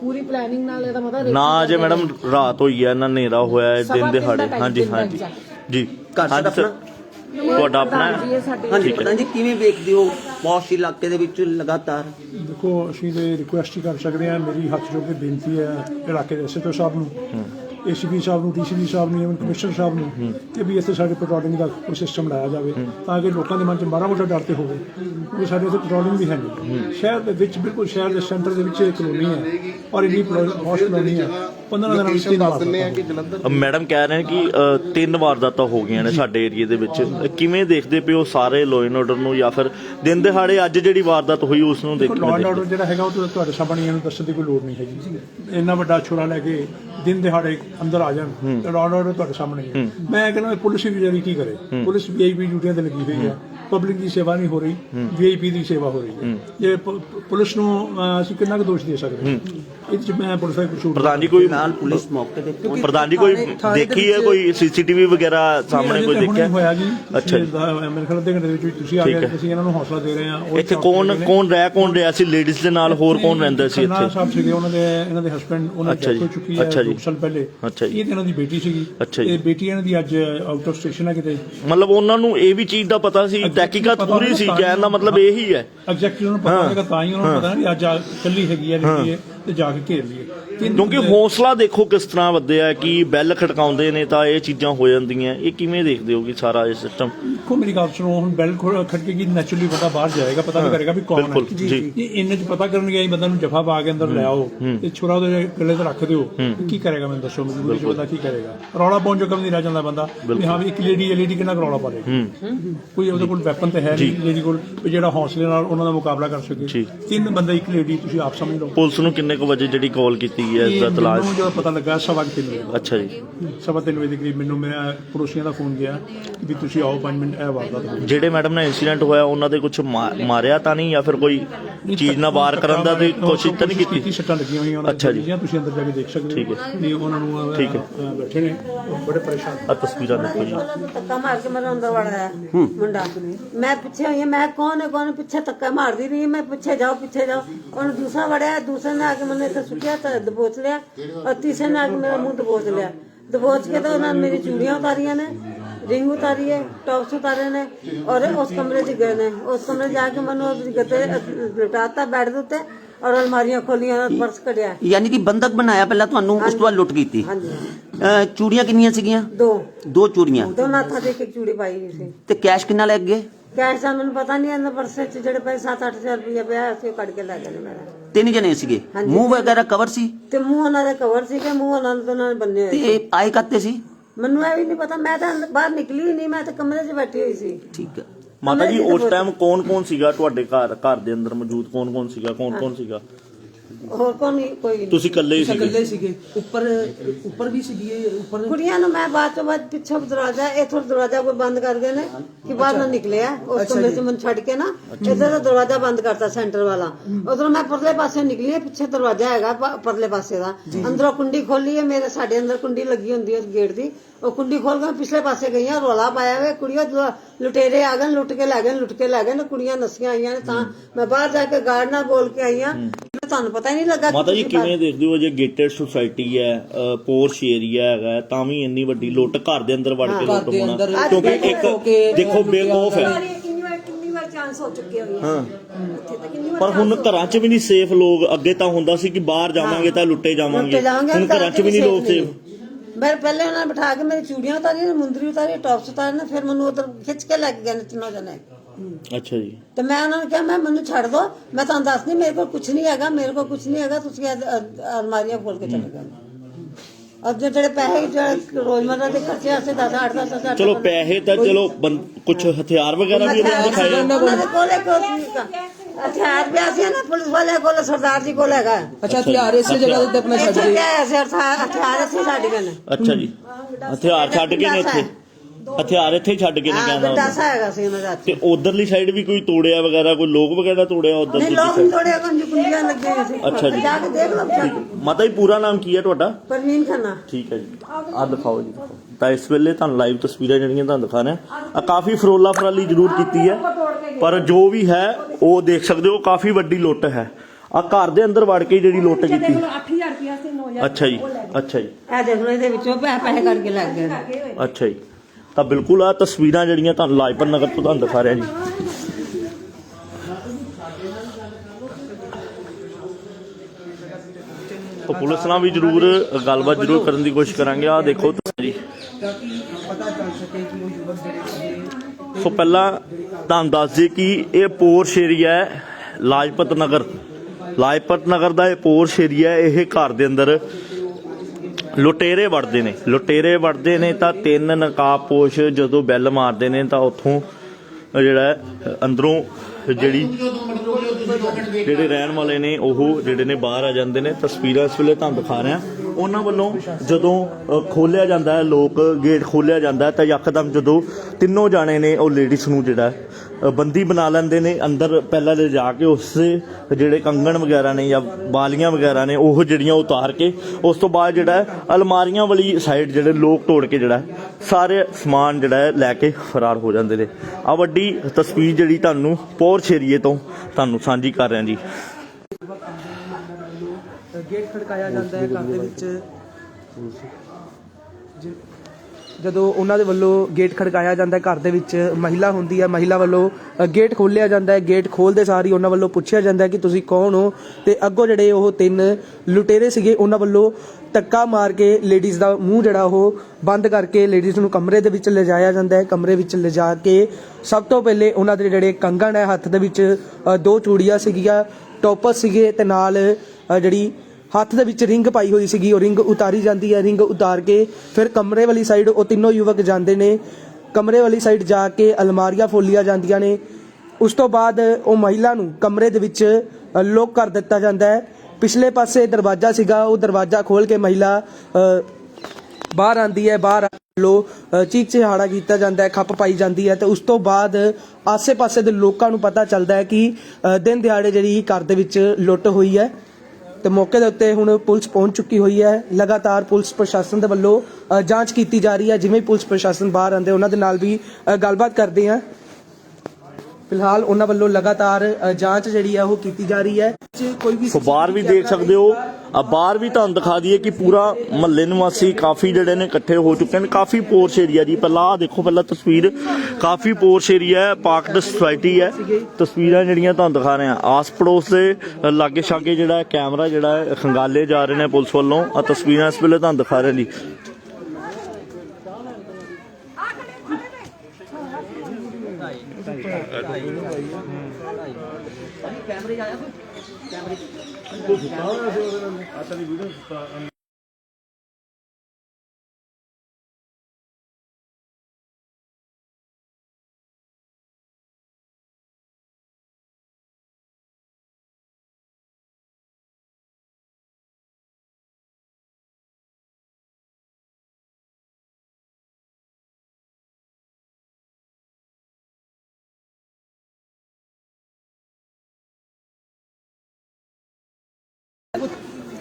Speaker 4: ਪੂਰੀ ਪਲੈਨਿੰਗ ਨਾਲ ਇਹਦਾ ਮਤਲਬ
Speaker 1: ਨਾ ਅਜੇ ਮੈਡਮ ਰਾਤ ਹੋਈ ਹੈ ਨਾ ਹਨੇਰਾ ਹੋਇਆ ਦਿਨ
Speaker 4: ਦਾ
Speaker 1: ਹਾਂਜੀ ਹਾਂਜੀ। ਜੀ।
Speaker 3: ਘਰ ਸਾਡਾ
Speaker 1: ਸਰ। ਤੁਹਾਡਾ ਆਪਣਾ ਹੈ?
Speaker 4: ਜੀ ਇਹ ਸਾਡੇ
Speaker 3: ਹਾਂਜੀ ਪ੍ਰਧਾਨ ਜੀ ਕਿਵੇਂ ਵੇਖਦੇ ਹੋ ਪੌਸ਼ ਇਲਾਕੇ ਦੇ ਵਿੱਚ ਲਗਾਤਾਰ?
Speaker 5: ਦੇਖੋ ਅਸੀਂ ਤੇ ਰਿਕੁਐਸਟ ਹੀ ਕਰ ਸਕਦੇ ਹਾਂ। ਮੇਰੀ ਹੱਥ ਜੋੜ ਕੇ ਬੇਨਤੀ ਹੈ ਇਲਾਕੇ ਦੇ ਐਸਐਚਓ ਸਾਹਿਬ ਨੂੰ ਏਸੀਪੀ ਸਾਹਿਬ ਨੂੰ ਡੀਸੀਪੀ ਸਾਹਿਬ ਨੂੰ ਇਵਨ ਕਮਿਸ਼ਨਰ ਸਾਹਿਬ ਨੂੰ ਕਿ ਵੀ ਇੱਥੇ ਸਾਡੇ ਪੈਟਰੋਲਿੰਗ ਦਾ ਕੋਈ ਸਿਸਟਮ ਲਾਇਆ ਜਾਵੇ ਤਾਂ ਕਿ ਲੋਕਾਂ ਦੇ ਮਨ 'ਚ ਮਾੜਾ ਮੋਟਾ ਡਰ ਤੇ ਹੋਵੇ। ਕਿਉਂਕਿ ਸਾਡੇ ਇੱਥੇ ਪੈਟਰੋਲਿੰਗ ਵੀ ਹੈ ਨਹੀਂ। ਸ਼ਹਿਰ ਦੇ ਵਿੱਚ ਬਿਲਕੁਲ ਸ਼ਹਿਰ ਦੇ ਸੈਂਟਰ ਦੇ ਵਿੱਚ ਇਹ ਕਲੋਨੀ ਹੈ ਔਰ ਇੰਨੀ ਪੌਸ਼ ਕਲੋਨੀ ਹੈ। 15 ਦਿਨਾਂ ਵਿੱਚ ਤਿੰਨ ਵਾਰ
Speaker 1: ਅ, ਮੈਡਮ ਕਹਿ ਰਹੇ ਨੇ ਕਿ ਅ, ਤਿੰਨ ਵਾਰਦਾਤਾਂ ਹੋ ਗਈਆਂ ਨੇ ਸਾਡੇ ਏਰੀਆ ਦੇ ਵਿੱਚ। ਕਿਵੇਂ ਦੇਖਦੇ ਪਿਓ ਸਾਰੇ ਲੋ ਐਂਡ ਆਰਡਰ ਨੂੰ ਜਾਂ ਫਿਰ ਦਿਨ ਦਿਹਾੜੇ ਅੱਜ ਜਿਹੜੀ ਵਾਰਦਾਤ ਹੋਈ ਉਸ ਨੂੰ ਦੇਖ
Speaker 5: ਲਾਅ ਐਂਡ ਆਰਡਰ ਜਿਹੜਾ ਹੈਗਾ ਉਹ ਤਾਂ ਤੁਹਾਡੇ ਸਾਹਮਣੇ ਇਹਨੂੰ ਦੱਸਣ ਦੀ ਕੋਈ ਲੋੜ ਨਹੀਂ ਹੈਗੀ। ਇੰਨਾ ਵੱਡਾ ਛੁਰਾ ਲੈ ਕੇ ਦਿਨ ਦਿਹਾੜੇ ਅੰਦਰ ਆ ਜਾਣ। ਤੇ ਲਾਅ ਐਂਡ ਆਰਡਰ ਤੁਹਾਡੇ ਸਾਹਮਣੇ ਹੀ ਹੈ। ਮੈਂ ਕਹਿੰਦਾ ਪੁਲਿਸ ਵੀ ਵਿਚਾਰੀ ਕੀ ਕਰੇ? ਪੁਲਿਸ ਵੀਆਈਪੀ ਡਿਊਟੀਆਂ ਤੇ ਲੱਗੀ ਹੋਈ ਹੈ ਪਬਲਿਕ ਦੀ ਸੇਵਾ ਨਹੀਂ ਹੋ ਰਹੀ ਵੀਆਈਪੀ ਦੀ ਸੇਵਾ ਹੋ ਰਹੀ ਹੈ। ਜੇ ਪ- ਪੁਲਿਸ ਨੂੰ ਅਸੀਂ ਕਿੰਨਾ ਕੁ ਦੋਸ਼ ਦੇ ਸਕਦੇ ਹਾਂ? ਇਹ 'ਚ ਮੈਂ ਪੁਲਿਸ ਦਾ ਕਸੂਰ
Speaker 1: ਪ੍ਰਧਾਨ ਜੀ ਕੋਈ
Speaker 3: ਨਾਲ ਪੁਲਿਸ ਮੌਕੇ ਤੇ
Speaker 1: ਪ੍ਰਧਾਨ ਜੀ ਕੋਈ
Speaker 2: ਦੇ
Speaker 1: ਦੇਖੀ ਹੈ ਕੋਈ ਸੀਸੀਟੀਵੀ ਵਗੈਰਾ ਸਾਹਮਣੇ ਕੋਈ ਦੇਖਿਆ?
Speaker 5: ਹੋਇਆ ਜੀ।
Speaker 1: ਅੱਛਾ ਜੀ।
Speaker 5: ਇਹ ਮੇਰੇ ਖਿਆਲ ਅੱਧੇ ਘੰਟੇ ਦੇ ਵਿੱਚ ਤੁਸੀਂ ਆ ਗਏ। ਅਸੀਂ ਇਹਨਾਂ ਨੂੰ ਹੌਸਲਾ ਦੇ ਰਹੇ ਉਹ
Speaker 1: ਇੱਥੇ ਕੌਣ। ਕੌਣ ਰਹਿ ਕੌਣ ਰਿਹਾ? ਸੀ ਲੇਡੀਜ਼ ਦੇ ਨਾਲ ਹੋਰ ਕੌਣ ਰਹਿੰਦਾ ਸੀ ਇੱਥੇ?
Speaker 5: ਸਾਹਿਬ ਸੀਗੇ ਉਹਨਾਂ ਦੇ ਇਹਨਾਂ ਦੇ ਹਸਬੰਡ ਉਹਨਾਂ ਦੀ ਹੋ ਚੁੱਕੀ ਹੈ
Speaker 1: ਅੱਛਾ ਜੀ।
Speaker 5: ਦੋ ਸਾਲ ਪਹਿਲੇ।
Speaker 1: ਅੱਛਾ ਜੀ।
Speaker 5: ਇਹ ਇਹਨਾਂ ਦੀ ਬੇਟੀ ਸੀਗੀ।
Speaker 1: ਅੱਛਾ ਜੀ।
Speaker 5: ਤੇ ਬੇਟੀ ਇਹਨਾਂ ਦੀ ਅੱਜ ਆਊਟ ਆਫ ਸਟੇਸ਼ਨ ਹੈ ਕਿਤੇ।
Speaker 1: ਮਤਲਬ ਉਹਨਾਂ ਨੂੰ ਇਹ ਵੀ ਚੀਜ਼ ਦਾ ਪਤਾ ਸੀ ਤਹਿਕੀਕਾਤ ਪੂਰੀ ਸੀ ਕਹਿਣ ਦਾ ਮਤਲਬ ਇਹੀ ਹੈ।
Speaker 5: ਐਗਜ਼ੈਕਟਲੀ ਉਹਨਾਂ ਨੂੰ ਪਤਾ ਹੋਵੇਗਾ ਤਾਂ ਹੀ ਉਹਨਾਂ ਨੂੰ ਪਤਾ ਨਾ ਵੀ ਅੱਜ ਆ- ਇਕੱਲੀ ਹੈਗੀ ਹੈ। ਜਿਹੜੀ ਇਹ ਤੇ ਜਾ ਕੇ ਘੇਰ ਲਈਏ।
Speaker 1: ਕਿਉਂਕਿ ਹੌਸਲਾ ਦੇਖੋ ਕਿਸ ਤਰ੍ਹਾਂ ਵਧਿਆ ਕਿ ਬੈਲ ਖੜਕਾਉਂਦੇ ਨੇ ਤਾਂ ਇਹ ਚੀਜ਼ਾਂ ਹੋ ਜਾਂਦੀਆਂ ਇਹ ਕਿਵੇਂ ਦੇਖਦੇ ਹੋ ਕਿ ਸਾਰਾ ਇਹ ਸਿਸਟਮ
Speaker 5: ਦੇਖੋ ਮੇਰੀ ਗੱਲ ਸੁਣੋ ਹੁਣ ਬੈਲ ਖੜਕੇਗੀ ਨੈਚੁਰਲੀ ਬੰਦਾ ਬਾਹਰ ਜਾਏਗਾ ਪਤਾ ਨਹੀਂ ਕਰੇਗਾ ਵੀ ਕੌਣ ਹੈ।
Speaker 1: ਜੀ।
Speaker 5: ਇਹ ਇੰਨੇ ਚ ਪਤਾ ਕਰਨ ਗਿਆ ਇਹ ਬੰਦਾ ਨੂੰ ਜਫਾ ਪਾ ਕੇ ਅੰਦਰ ਲੈ ਆਓ ਤੇ ਛੁਰਾ ਉਹਦੇ ਗਲੇ ਤੇ ਰੱਖ ਦਿਓ। ਕੀ ਕਰੇਗਾ ਮੈਨੂੰ ਦੱਸੋ ਚ ਬੰਦਾ ਕੀ ਕਰੇਗਾ? ਰੌਲਾ ਪਾਉਣ ਜੋ ਕੰਮ ਨਹੀਂ ਰਹਿ ਜਾਂਦਾ ਬੰਦਾ। ਵੀ ਹਾਂ ਵੀ ਇੱਕ ਲੇਡੀ ਲੇਡੀ ਕਿੰਨਾ ਰੌਲਾ ਪਾਏਗੀ ਕੋਈ ਉਹਦੇ ਕੋਲ ਵੈਪਨ ਤੇ ਹੈ ਨਹੀਂ ਲੇਡੀ ਕੋਲ ਵੀ ਜਿਹੜਾ ਹੌਸਲੇ ਨਾਲ ਉਹਨਾਂ ਦਾ ਮੁਕਾਬਲਾ ਕਰ। ਸਕੇ। ਤਿੰਨ ਬੰਦੇ ਇੱਕ ਲੇਡੀ ਤੁਸੀਂ ਆਪ ਸਮਝ ਲਓ।
Speaker 1: ਪੁਲਿਸ ਨੂੰ ਕਿੰਨੇ ਕੁ ਵਜੇ ਜਿਹੜੀ ਕਾਲ ਕੀਤੀ ਹੈ ਇਸ ਦਾ ਤਲਾਸ਼
Speaker 5: ਮੈਨੂੰ ਜਦੋਂ ਪਤਾ ਲੱਗਾ ਸਵਾ ਕੁ ਤਿੰਨ ਵਜੇ
Speaker 1: ਅੱਛਾ ਜੀ।
Speaker 5: ਸਵਾ ਤਿੰਨ ਵਜੇ ਦੇ ਕਰੀਬ ਮੈਨੂੰ ਮੇਰਾ ਪੜੋਸੀਆਂ ਦਾ ਫੋਨ ਗਿਆ ਕਿ ਵੀ ਤੁਸੀਂ ਆਓ 5 ਮਿੰਟ ਇਹ ਵਾਰਦਾਤ ਹੋਈ
Speaker 1: ਜਿਹੜੇ ਮੈਡਮ ਨਾਲ ਇਨਸੀਡੈਂਟ ਹੋਇਆ ਉਹਨਾਂ ਦੇ ਕੁਝ ਮਾਰਿਆ ਤਾਂ ਨਹੀਂ ਜਾਂ ਫਿਰ ਕੋਈ ਚੀਜ਼ ਨਾਲ ਵਾਰ ਕਰਨ ਦਾ ਦੀ ਕੋਸ਼ਿਸ਼ ਤਾਂ ਨਹੀਂ ਕੀਤੀ?
Speaker 5: ਸੱਟਾਂ ਲੱਗੀਆਂ ਹੋਈਆਂ ਉਹਨਾਂ
Speaker 1: ਅੱਛਾ ਜੀ।
Speaker 5: ਦੀਆਂ, ਤੁਸੀਂ ਅੰਦਰ ਜਾ ਕੇ ਦੇਖ ਸਕਦੇ
Speaker 1: ਠੀਕ
Speaker 5: ਹੋ। ਵੀ ਉਹਨਾਂ ਨੂੰ ਅਹ,
Speaker 1: ਠੀਕ ਹੈ।
Speaker 5: ਅਹ, ਬੈਠੇ ਨੇ। ਉਹ ਬੜੇ ਪਰੇਸ਼ਾਨ।
Speaker 1: ਆ ਤਸਵੀਰਾਂ ਦੇਖੋ ਜੀ।
Speaker 6: ਧੱਕਾ ਮਾਰ ਕੇ ਮੇਰਾ ਅੰਦਰ ਵੜ ਗਿਆ ਮੁੰਡਾ। ਮੈਂ ਪਿੱਛੇ ਹੋਈ ਹਾਂ, ਮੈਂ ਕੌਣ ਹੈ ਕੌਣ ਹੈ? ਪਿੱਛੇ ਧੱਕਾ ਮਾਰਦੀ ਰਹੀ ਮੈਂ ਪਿੱਛੇ ਜਾਓ ਪਿੱਛੇ ਜਾਓ। ਉਹਨੂੰ ਦੂਸਰਾ ਵੜਿਆ ਦੂਸਰੇ ਨੇ ਆ ਕੇ ਮੈਨੂੰ ਇੱਥੇ ਸੁੱਟਿਆ ਤਾਂ ਦਬੋਚ ਲਿਆ ਔਰ ਤੀਸਰੇ ਨੇ ਆ ਕੇ ਮੇਰਾ ਮੂੰਹ ਦਬੋਚ ਲਿਆ ਦਬੋਚ ਕੇ ਤਾਂ ਉਹਨਾਂ ਨੇ ਮੇਰੀ ਚੂੜੀਆਂ ਉਤਾਰੀਆਂ ਨੇ ਰਿੰਗ ਉਤਾਰੀ ਹੈ ਟੌਪਸ ਉਤਾਰੇ ਨੇ ਔਰ ਉਸ ਕਮਰੇ 'ਚ ਗਏ ਨੇ ਉਸ ਕਮਰੇ 'ਚ ਜਾ ਕੇ ਮੈਨੂੰ ਉਹਦੀ ਗੱਤੇ ਲਟਾਤਾ ਬੈੱਡ ਦੇ ਉੱਤੇ ਔਰ ਅਲਮਾਰੀਆਂ ਖੋਲੀਆਂ ਔਰ ਪਰਸ ਕੱਢਿਆ
Speaker 3: ਯਾਨੀ ਕਿ ਬੰਦਕ ਬਣਾਇਆ ਪਹਿਲਾਂ ਤੁਹਾਨੂੰ ਉਸ ਤੋਂ ਬਾਅਦ ਲੁੱਟ ਕੀਤੀ
Speaker 6: ਹਾਂਜੀ
Speaker 3: ਅਹ ਚੂੜੀਆਂ ਕਿੰਨੀਆਂ ਸੀਗੀਆਂ
Speaker 6: ਦੋ
Speaker 3: ਦੋ ਚੂੜੀਆਂ
Speaker 6: ਦੋਨਾਂ ਹੱਥਾਂ ਤੇ ਇੱਕ ਇੱਕ ਚੂੜੀ ਪਾਈ ਹੋਈ ਸੀ
Speaker 3: ਤੇ ਕੈਸ਼ ਕਿੰਨਾ ਲੱਗ ਗਏ
Speaker 6: ਕੈਸ਼ ਦਾ ਮੈਨੂੰ ਪਤਾ ਨਹੀਂ ਇਹਨਾਂ ਪਰਸੇ ਚ ਜਿਹੜੇ ਪੈਸੇ 7-8000 ਰੁਪਏ ਪਿਆ ਸੀ ਉਹ ਕੱਢ ਕੇ ਲੈ ਗਏ ਨੇ ਮੇਰਾ।
Speaker 3: ਤਿੰਨ ਜਣੇ ਸੀਗੇ?
Speaker 6: ਹਾਂਜੀ।
Speaker 3: ਮੂੰਹ ਵਗੈਰਾ ਕਵਰ ਸੀ?
Speaker 6: ਤੇ ਮੂੰਹ ਉਹਨਾਂ ਦੇ ਕਵਰ ਸੀਗੇ ਮੂੰਹ ਉਹਨਾਂ ਦੇ ਉਹਨਾਂ ਨੇ ਬੰਨੇ ਹੋਏ
Speaker 3: ਤੇ ਆਏ ਕੱਤੇ ਸੀ?
Speaker 6: ਮੈਨੂੰ ਇਹ ਵੀ ਨਹੀਂ ਪਤਾ ਮੈਂ ਤਾਂ ਅੰਦਰ- ਬਾਹਰ ਨਿਕਲੀ ਹੀ ਨਹੀਂ ਮੈਂ ਤਾਂ ਕਮਰੇ 'ਚ ਬੈਠੀ ਹੋਈ ਸੀ।
Speaker 3: ਠੀਕ ਹੈ
Speaker 1: ਮਾਤਾ ਜੀ ਉਸ ਟਾਈਮ ਕੌਣ ਕੌਣ ਸੀਗਾ ਤੁਹਾਡੇ ਘਰ? ਘਰ ਦੇ ਅੰਦਰ ਮੌਜੂਦ ਕੌਣ ਕੌਣ ਸੀਗਾ? ਕੌਣ ਕੌਣ ਸੀਗਾ?
Speaker 6: ਹੋਰ ਕੋਈ ਨਹੀਂ ਕੋਈ ਨਹੀਂ
Speaker 1: ਤੁਸੀਂ ਇਕੱਲੇ ਹੀ ਸੀਗੇ?
Speaker 2: ਉੱਪਰ ਉੱਪਰ ਵੀ ਸੀਗੀ ਇਹ ਉੱਪਰ
Speaker 6: ਕੁੜੀਆਂ ਨੂੰ ਮੈਂ ਬਾਅਦ ਤੋਂ ਬਾਅਦ ਪਿੱਛੋਂ ਦਰਵਾਜ਼ਾ ਇਥੋਂ ਦਰਵਾਜ਼ਾ ਕੋਈ ਬੰਦ ਕਰ ਗਏ ਨੇ ਕਿ ਬਾਹਰ ਨਾ ਨਿਕਲਿਆ। ਉਸ ਕਮਰੇ 'ਚ ਮੈਨੂੰ ਛੱਡ ਕੇ ਨਾ ਇੱਧਰ ਦਾ ਦਰਵਾਜ਼ਾ ਬੰਦ ਕਰਤਾ ਸੈਂਟਰ ਵਾਲਾ। ਉਧਰੋਂ ਮੈਂ ਪਰਲੇ ਪਾਸੇ ਨਿਕਲੀ ਹਾਂ, ਪਿੱਛੇ ਦਰਵਾਜ਼ਾ ਹੈਗਾ ਪ- ਪਰਲੇ ਪਾਸੇ ਦਾ। ਅੰਦਰੋਂ ਕੁੰਡੀ ਖੋਲੀ ਹੈ ਮੇਰੇ ਸਾਡੇ ਅੰਦਰ ਕੁੰਡੀ ਲੱਗੀ ਹੁੰਦੀ ਹੈ ਉਸ ਗੇਟ ਦੀ। ਉਹ ਕੁੰਡੀ ਖੋਲ ਕੇ ਮੈਂ ਪਿਛਲੇ ਪਾਸੇ ਗਈ ਹਾਂ ਰੋਲਾ ਪਾਇਆ ਵੇ ਕੁੜੀਆਂ ਲੁਟੇਰੇ ਆ ਗਏ ਲੁੱਟ ਕੇ ਲੈ ਗਏ ਲੁੱਟ ਕੇ ਲੈ ਗਏ ਨੇ ਕੁੜੀਆਂ ਨਸੀਆਂ ਆਈਆਂ ਨੇ ਤਾਂ ਮੈਂ ਬਾਹਰ ਜਾ ਕੇ ਗਾਰਡ ਨਾਲ ਬੋਲ ਕੇ ਆਈ ਹਾਂ। ਤੁਹਾਨੂੰ ਪਤਾ ਹੀ ਨਹੀਂ ਲੱਗਾ
Speaker 1: ਮਾਤਾ ਜੀ ਕਿਵੇਂ ਦੇਖਦੇ ਹੋ ਜੇ ਗੇਟਡ ਸੁਸਾਇਟੀ ਹੈ ਪੋਰਸ਼ ਏਰੀਆ ਹੈਗਾ ਤਾਂ ਵੀ ਇੰਨੀ ਵੱਡੀ ਲੁੱਟ ਘਰ ਦੇ ਅੰਦਰ ਵੜ ਕੇ ਲੁੱਟ ਹੋਣਾ। ਕਿਉਂਕਿ ਇੱਕ ਦੇਖੋ ਬੇਖੌਫ ਹੈ
Speaker 6: ਚਾਂਸ ਚੁੱਕੇ ਹੋਏ
Speaker 1: ਪਰ ਹੁਣ ਘਰਾਂ 'ਚ ਵੀ ਨਹੀਂ ਸੇਫ ਲੋਕ। ਅੱਗੇ ਤਾਂ ਹੁੰਦਾ ਸੀ ਕਿ ਬਾਹਰ ਜਾਵਾਂਗੇ ਤਾਂ ਲੁੱਟੇ ਜਾਵਾਂਗੇ। ਹੁਣ ਘਰਾਂ 'ਚ ਵੀ ਨਹੀਂ ਲੋਕ ਸੇਫ
Speaker 6: ਮੈਂ ਪਹਿਲੇ ਉਹਨਾਂ ਨੇ ਬਿਠਾ ਕੇ ਮੇਰੀ ਚੂੜੀਆਂ ਉਤਾਰੀਆਂ ਮੁੰਦਰੀ ਉਤਾਰੀ ਟੌਪਸ ਉਤਾਰੇ ਨੇ ਫਿਰ ਮੈਨੂੰ ਉਧਰ ਖਿੱਚ ਕੇ ਲੈ ਕੇ ਗਏ ਨੇ ਤਿੰਨੋਂ ਜਣੇ।
Speaker 1: ਅੱਛਾ ਜੀ।
Speaker 6: ਤੇ ਮੈਂ ਉਹਨਾਂ ਨੂੰ ਕਿਹਾ ਮੈਂ ਮੈਨੂੰ ਛੱਡ ਦੋ। ਮੈਂ ਤੁਹਾਨੂੰ ਦੱਸਦੀ ਮੇਰੇ ਕੋਲ ਕੁਝ ਨਹੀਂ ਹੈਗਾ ਮੇਰੇ ਕੋਲ ਕੁਝ ਨਹੀਂ ਹੈਗਾ। ਤੁਸੀਂ ਇਹ ਅ- ਅਲਮਾਰੀਆਂ ਖੋਲ ਕੇ ਚਲੇ ਜਾਓ। ਔਰ ਜੋ ਜਿਹੜੇ ਪੈਸੇ ਜਿਹੜੇ ਰੋਜ਼ਮਰਰਾ ਦੇ ਖਰਚੇ ਵਾਸਤੇ 10 8 10 ਹਜ਼ਾਰ
Speaker 1: ਚਲੋ ਪੈਸੇ ਤਾਂ ਚਲੋ ਕੁਝ ਹਥਿਆਰ ਵਗੈਰਾ ਵੀ ਉਹਨਾਂ ਨੇ ਦਿਖਾਏ
Speaker 6: ਉਹਨਾਂ ਦੇ ਕੋਲ ਇੱਕ ਹਥਿਆਰ ਪਿਆ ਸੀ ਨਾ ਪੁਲਿਸ ਵਾਲਿਆਂ ਕੋਲ ਸਰਦਾਰ ਜੀ ਕੋਲ ਹੈਗਾ।
Speaker 2: ਅੱਛਾ ਹਥਿਆਰ ਇਸੇ ਜਗ੍ਹਾ ਦੇ ਉੱਤੇ ਆਪਣਾ ਛੱਡ
Speaker 6: ਇੱਥੇ
Speaker 2: ਗਏ।
Speaker 6: ਸੀ ਹਥਿਆਰ ਹਥਿਆਰ ਅਸੀਂ ਛੱਡ ਗਏ ਨੇ।
Speaker 1: ਅੱਛਾ ਜੀ। ਹਥਿਆਰ ਛੱਡ ਕੇ ਨੇ ਇੱਥੇ ਹਥਿਆਰ ਇੱਥੇ ਹੀ ਛੱਡ ਕੇ ਨੇ
Speaker 6: ਹਾਂ
Speaker 1: ਕਹਿੰਦਾ
Speaker 6: ਹੈਗਾ ਸੀ ਉਹਨਾਂ ਦਾ ਹੱਥ।
Speaker 1: ਤੇ ਉਧਰਲੀ ਸਾਈਡ ਵੀ ਕੋਈ ਤੋੜਿਆ ਵਗੈਰਾ ਕੋਈ ਲੋਕ ਵਗੈਰਾ ਤੋੜਿਆ ਉਧਰ
Speaker 6: ਨਹੀਂ ਲੋਕ ਨਹੀਂ ਤੋੜੇ ਕੰਜ ਕੁੰਡੀਆਂ ਲੱਗੇ ਹੋਏ ਸੀ।
Speaker 1: ਅੱਛਾ ਜੀ।
Speaker 6: ਜਾ ਕੇ ਦੇਖ ਲਓ ਜਾ ਕੇ।
Speaker 1: ਮਾਤਾ ਜੀ ਪੂਰਾ ਨਾਮ ਕੀ ਹੈ ਤੁਹਾਡਾ?
Speaker 6: ਪਰਵੀਨ ਖੰਨਾ।
Speaker 1: ਠੀਕ ਹੈ ਜੀ। ਆ ਦਿਖਾਓ ਜੀ ਦਿਖਾਓ। ਤਾਂ ਇਸ ਵੇਲੇ ਤੁਹਾਨੂੰ ਲਾਈਵ ਤਸਵੀਰਾਂ ਜਿਹੜੀਆਂ ਤੁਹਾਨੂੰ ਦਿਖਾ ਰਿਹਾ ਆ ਕਾਫੀ ਫਰੋਲਾ ਫਰਾਲੀ ਜ਼ਰੂਰ ਕੀਤੀ ਹੈ। ਪਰ ਜੋ ਵੀ ਹੈ ਉਹ ਦੇਖ ਸਕਦੇ ਹੋ ਕਾਫੀ ਵੱਡੀ ਲੁੱਟ ਹੈ। ਆ ਘਰ ਦੇ ਅੰਦਰ ਵੜ ਕੇ ਜਿਹੜੀ ਲੁੱਟ ਕੀਤੀ।
Speaker 4: 8000 ਰੁਪਿਆ ਸੀ 9000
Speaker 1: ਅੱਛਾ ਜੀ ਅੱਛਾ ਜੀ।
Speaker 6: ਇਹ ਦੇਖ ਲਓ ਇਹਦੇ ਵਿੱਚੋਂ ਪੈਸੇ ਪੈਸੇ ਕੱਢ ਕੇ ਲੱਗ ਗਏ। ਨੇ।
Speaker 1: ਅੱਛਾ ਜੀ। ਤਾਂ ਬਿਲਕੁਲ ਆ ਤਸਵੀਰਾਂ ਜਿਹੜੀਆਂ ਤੁਹਾਨੂੰ ਲਾਜਪਤ ਨਗਰ ਤੋਂ ਤੁਹਾਨੂੰ ਦਿਖਾ ਰਿਹਾ ਜੀ। ਤਾਂ ਪੁਲਿਸ ਨਾਲ ਵੀ ਜ਼ਰੂਰ ਗੱਲਬਾਤ ਜ਼ਰੂਰ ਕਰਨ ਦੀ ਕੋਸ਼ਿਸ਼ ਕਰਾਂਗੇ। ਆ ਦੇਖੋ ਤੁਸੀਂ ਜੀ। ਸੋ ਪਹਿਲਾਂ ਤੁਹਾਨੂੰ ਦੱਸ ਦਈਏ ਕਿ ਇਹ ਪੋਰਸ਼ ਏਰੀਆ ਹੈ ਲਾਜਪਤ ਨਗਰ। ਲਾਜਪਤ ਨਗਰ ਦਾ ਇਹ ਪੋਰਸ਼ ਏਰੀਆ ਇਹ ਘਰ ਦੇ ਅੰਦਰ ਲੁਟੇਰੇ ਵੜਦੇ ਨੇ। ਲੁਟੇਰੇ ਵੜਦੇ ਨੇ ਤਾਂ ਤਿੰਨ ਨਕਾਬਪੋਸ਼ ਜਦੋਂ ਬੈਲ ਮਾਰਦੇ ਨੇ ਤਾਂ ਉੱਥੋਂ ਜਿਹੜਾ ਅੰਦਰੋਂ ਜਿਹੜੀ ਜਿਹੜੇ ਰਹਿਣ ਵਾਲੇ ਨੇ, ਉਹ ਜਿਹੜੇ ਨੇ ਬਾਹਰ ਆ ਜਾਂਦੇ ਨੇ। ਤਸਵੀਰਾਂ ਇਸ ਵੇਲੇ ਤੁਹਾਨੂੰ ਦਿਖਾ ਰਿਹਾ। ਉਹਨਾਂ ਵੱਲੋਂ ਜਦੋਂ ਖੋਲਿਆ ਜਾਂਦਾ ਹੈ, ਲੋਕ ਗੇਟ ਖੋਲਿਆ ਜਾਂਦਾ ਤਾਂ ਯਕਦਮ ਜਦੋਂ ਤਿੰਨੋਂ ਜਾਣੇ ਨੇ, ਉਹ ਲੇਡੀਜ਼ ਨੂੰ ਜਿਹੜਾ ਬੰਦੀ ਬਣਾ ਲੈਂਦੇ ਨੇ, ਅੰਦਰ ਪਹਿਲਾਂ ਲੈ ਜਾ ਕੇ ਉਸ ਜਿਹੜੇ ਕੰਗਣ ਵਗੈਰਾ ਨੇ ਜਾਂ ਬਾਲੀਆਂ ਵਗੈਰਾ ਨੇ, ਉਹ ਜਿਹੜੀਆਂ ਉਤਾਰ ਕੇ, ਉਸ ਤੋਂ ਬਾਅਦ ਜਿਹੜਾ ਅਲਮਾਰੀਆਂ ਵਾਲੀ ਸਾਈਡ ਜਿਹੜੇ ਲੋਕ ਤੋੜ ਕੇ ਜਿਹੜਾ ਸਾਰੇ ਸਮਾਨ ਜਿਹੜਾ ਲੈ ਕੇ ਫਰਾਰ ਹੋ ਜਾਂਦੇ ਨੇ। ਆ ਵੱਡੀ ਤਸਵੀਰ ਜਿਹੜੀ ਤੁਹਾਨੂੰ ਪੋਰਸ਼ ਏਰੀਏ ਤੋਂ ਤੁਹਾਨੂੰ ਸਾਂਝੀ ਕਰ ਰਿਹਾ ਜੀ।
Speaker 2: ਗੇਟ ਖੜਕਾਇਆ ਜਾਂਦਾ ਹੈ ਘਰ ਦੇ ਵਿੱਚ। ਜਿ- ਜਦੋਂ ਉਹਨਾਂ ਦੇ ਵੱਲੋਂ ਗੇਟ ਖੜਕਾਇਆ ਜਾਂਦਾ ਹੈ ਘਰ ਦੇ ਵਿੱਚ ਮਹਿਲਾ ਹੁੰਦੀ ਹੈ ਮਹਿਲਾ ਵੱਲੋਂ ਅ, ਗੇਟ ਖੋਲ੍ਹਿਆ ਜਾਂਦਾ ਹੈ। ਗੇਟ ਖੋਲਦੇ ਸਾਰ ਹੀ ਉਹਨਾਂ ਵੱਲੋਂ ਪੁੱਛਿਆ ਜਾਂਦਾ ਹੈ ਕਿ ਤੁਸੀਂ ਕੌਣ ਹੋ? ਤੇ ਅੱਗੋਂ ਜਿਹੜੇ ਉਹ ਤਿੰਨ ਲੁਟੇਰੇ ਸੀਗੇ ਉਹਨਾਂ ਵੱਲੋਂ ਧੱਕਾ ਮਾਰ ਕੇ ਲੇਡੀਜ਼ ਦਾ ਮੂੰਹ ਜਿਹੜਾ ਉਹ ਬੰਦ ਕਰਕੇ ਲੇਡੀਜ਼ ਨੂੰ ਕਮਰੇ ਦੇ ਵਿੱਚ ਲਿਜਾਇਆ ਜਾਂਦਾ ਹੈ। ਕਮਰੇ ਵਿੱਚ ਲਿਜਾ ਕੇ ਸਭ ਤੋਂ ਪਹਿਲੇ ਉਹਨਾਂ ਦੇ ਜਿਹੜੇ ਕੰਗਣ ਹੈ ਹੱਥ ਦੇ ਵਿੱਚ ਅ, ਦੋ ਚੂੜੀਆਂ ਸੀਗੀਆਂ ਟੋਪਸ ਸੀਗੇ ਤੇ ਨਾਲ ਅ, ਜਿਹੜੀ ਹੱਥ ਦੇ ਵਿੱਚ ਰਿੰਗ ਪਾਈ ਹੋਈ ਸੀਗੀ, ਉਹ ਰਿੰਗ ਉਤਾਰੀ ਜਾਂਦੀ ਹੈ, ਰਿੰਗ ਉਤਾਰ ਕੇ ਫਿਰ ਕਮਰੇ ਵਾਲੀ ਸਾਈਡ ਉਹ ਤਿੰਨੋਂ ਯੁਵਕ ਜਾਂਦੇ ਨੇ। ਕਮਰੇ ਵਾਲੀ ਸਾਈਡ ਜਾ ਕੇ ਅਲਮਾਰੀਆਂ ਫੋਲੀਆਂ ਜਾਂਦੀਆਂ ਨੇ। ਉਸ ਤੋਂ ਬਾਅਦ ਉਹ ਮਹਿਲਾ ਨੂੰ ਕਮਰੇ ਦੇ ਵਿੱਚ ਲੋਕ ਕਰ ਦਿੱਤਾ ਜਾਂਦਾ ਹੈ। ਪਿਛਲੇ ਪਾਸੇ ਦਰਵਾਜ਼ਾ ਸੀਗਾ, ਉਹ ਦਰਵਾਜ਼ਾ ਖੋਲ ਕੇ ਮਹਿਲਾ ਬਾਹਰ ਆਂਦੀ ਹੈ, ਬਾਹਰ ਲੋ ਚੀਕ ਚਿਹਾੜਾ ਕੀਤਾ ਜਾਂਦਾ ਹੈ, ਖੱਪ ਪਾਈ ਜਾਂਦੀ ਹੈ ਤੇ ਉਸ ਤੋਂ ਬਾਅਦ ਆਸੇ-ਪਾਸੇ ਦੇ ਲੋਕਾਂ ਨੂੰ ਪਤਾ ਚੱਲਦਾ ਹੈ ਕਿ ਦਿਨ ਦਿਹਾੜੇ ਜਿਹੜੀ ਘਰ ਦੇ ਵਿੱਚ ਲੁੱਟ ਹੋਈ ਹੈ। ਤੇ ਮੌਕੇ ਦੇ ਉੱਤੇ ਹੁਣ ਪੁਲਿਸ ਪਹੁੰਚ ਚੁੱਕੀ ਹੋਈ ਹੈ। ਲਗਾਤਾਰ ਪੁਲਿਸ ਪ੍ਰਸ਼ਾਸਨ ਦੇ ਵੱਲੋਂ ਅ, ਜਾਂਚ ਕੀਤੀ ਜਾ ਰਹੀ ਹੈ। ਜਿਵੇਂ ਹੀ ਪੁਲਿਸ ਪ੍ਰਸ਼ਾਸਨ ਬਾਹਰ ਆਉਂਦੇ ਉਹਨਾਂ ਦੇ ਨਾਲ ਵੀ ਅ, ਗੱਲਬਾਤ ਕਰਦੇ ਹਾਂ। ਫਿਲਹਾਲ ਉਹਨਾਂ ਵੱਲੋਂ ਲਗਾਤਾਰ ਅ, ਜਾਂਚ ਜਿਹੜੀ ਹੈ ਉਹ ਕੀਤੀ ਜਾ ਰਹੀ ਹੈ। ਕੋਈ ਵੀ
Speaker 1: ਸੋ ਬਾਹਰ ਵੀ ਦੇਖ ਸਕਦੇ ਹੋ। ਆ ਬਾਹਰ ਵੀ ਤੁਹਾਨੂੰ ਦਿਖਾ ਦਈਏ ਕਿ ਪੂਰਾ ਮਹੱਲੇ ਨਿਵਾਸੀ ਕਾਫੀ ਜਿਹੜੇ ਨੇ ਇਕੱਠੇ ਹੋ ਚੁੱਕੇ ਨੇ, ਕਾਫੀ ਪੋਰਸ਼ ਏਰੀਆ ਜੀ। ਪਹਿਲਾਂ ਆਹ ਦੇਖੋ, ਪਹਿਲਾਂ ਤਸਵੀਰ, ਕਾਫੀ ਪੋਰਸ਼ ਏਰੀਆ ਹੈ, ਪਾਰਕਡ ਸੁਸਾਇਟੀ ਹੈ। ਤਸਵੀਰਾਂ ਜਿਹੜੀਆਂ ਤੁਹਾਨੂੰ ਦਿਖਾ ਰਹੇ ਆ ਆਸ ਪੜੋਸ ਦੇ ਲਾਗੇ ਛਾਗੇ ਜਿਹੜਾ ਕੈਮਰਾ ਜਿਹੜਾ ਹੈ, ਖੰਗਾਲੇ ਜਾ ਰਹੇ ਨੇ ਪੁਲਿਸ ਵੱਲੋਂ। ਆ ਤਸਵੀਰਾਂ ਇਸ ਵੇਲੇ ਤੁਹਾਨੂੰ ਦਿਖਾ ਰਹੇ ਜੀ। ਉਹ ਸੁੱਤਾ ਹੋਇਆ ਸੀ ਉਹਦੇ ਨਾਲ।
Speaker 7: ਅੱਛਾ ਦੀ ਵੀਡੀਓ ਸੁੱਤਾ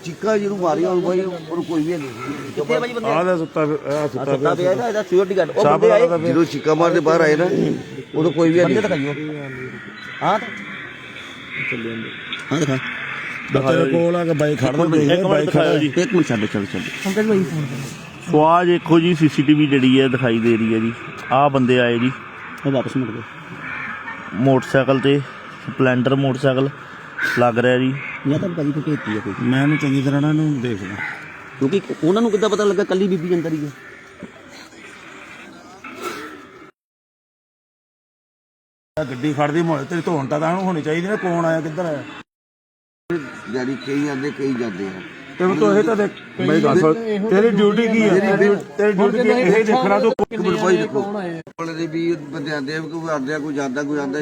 Speaker 7: ਚੀਕਾ ਜਿਹਨੂੰ ਮਾਰੀਆਂ ਹੁਣ ਕੋਈ ਉਹਨੂੰ ਕੋਈ ਵੀ ਨਹੀਂ
Speaker 3: ਕਿੱਥੇ ਬਾਈ ਬੰਦੇ?
Speaker 8: ਆਹ ਸੁੱਤਾ ਆ ਸੁੱਤਾ
Speaker 3: ਸੁੱਤਾ ਪਿਆ ਇਹਦਾ ਇਹਦਾ ਸਿਕਿਉਰਿਟੀ ਗਾਰਡ ਉਹ ਬੰਦੇ ਆਏ।
Speaker 7: ਜਦੋਂ ਚੀਕਾ ਮਾਰਦੇ ਬਾਹਰ ਆਏ ਨਾ ਉਦੋਂ ਕੋਈ ਵੀ
Speaker 3: ਬੰਦੇ
Speaker 7: ਨਹੀਂ।
Speaker 3: ਹਾਂ ਤਾਂ। ਹਾਂ ਦਿਖਾ।
Speaker 8: ਤੇਰੇ ਕੋਲ ਆ ਕੇ ਬਾਈਕ ਖੜਨਾ
Speaker 1: ਇੱਕ ਮਿੰਟ ਦਿਖਾਓ ਜੀ।
Speaker 3: ਇੱਕ ਮਿੰਟ ਛੱਡ ਛੱਡ ਛੱਡ।
Speaker 1: ਸੋ ਆਹ ਦੇਖੋ ਜੀ ਸੀਸੀਟੀਵੀ ਜਿਹੜੀ ਹੈ ਦਿਖਾਈ ਦੇ ਰਹੀ ਹੈ ਜੀ। ਆਹ ਬੰਦੇ ਆਏ ਜੀ।
Speaker 3: ਉਹ ਵਾਪਸ ਮੁੜ ਗਏ।
Speaker 1: ਮੋਟਰਸਾਈਕਲ ਤੇ ਸਪਲੈਂਡਰ ਮੋਟਰਸਾਈਕਲ ਲੱਗ ਰਿਹਾ ਜੀ।
Speaker 3: ਜਾਂ ਤਾਂ ਭਾਜੀ ਕੋਈ ਭੇਜਤੀ ਹੈ ਕੋਈ।
Speaker 8: ਮੈਂ ਇਹਨੂੰ ਚੰਗੀ ਤਰ੍ਹਾਂ ਨਾ ਇਹਨੂੰ ਦੇਖਦਾ
Speaker 3: ਕਿਉਂਕਿ ਉਹਨਾਂ ਨੂੰ ਕਿੱਦਾਂ ਪਤਾ ਲੱਗਾ ਕੱਲੀ ਬੀਬੀ ਅੰਦਰ ਹੀ ਹੈ
Speaker 8: ਆਹ ਗੱਡੀ ਖੜਦੀ ਮੋਏ ਤੇਰੀ ਧੋਣ ਤਾਂ ਤਾਂ ਹੋਣੀ ਚਾਹੀਦੀ ਨਾ ਕੌਣ ਆਇਆ ਕਿੱਧਰ ਆਇਆ?
Speaker 7: ਜਾਨੀ ਕਈ ਆਂਦੇ ਕਈ ਜਾਂਦੇ ਆ।
Speaker 8: ਤੇ ਤੂੰ ਇਹ ਤਾਂ ਦੇਖ ਬਈ ਗੱਲ ਸੁਣ ਤੇਰੀ ਡਿਊਟੀ ਕੀ ਹੈ ਤੇਰੀ ਡਿਊਟੀ ਕੀ ਹੈ? ਇਹ ਦੇਖਣਾ ਤੂੰ
Speaker 7: ਇੱਕ ਭਾਈ ਦੇਖੋ। ਕੋਲੇ ਦੇ ਵੀ ਬੰਦੇ ਆਂਦੇ ਆ ਕੋਈ ਆਂਦੇ ਆ ਕੋਈ ਜਾਂਦਾ ਕੋਈ ਆਂਦਾ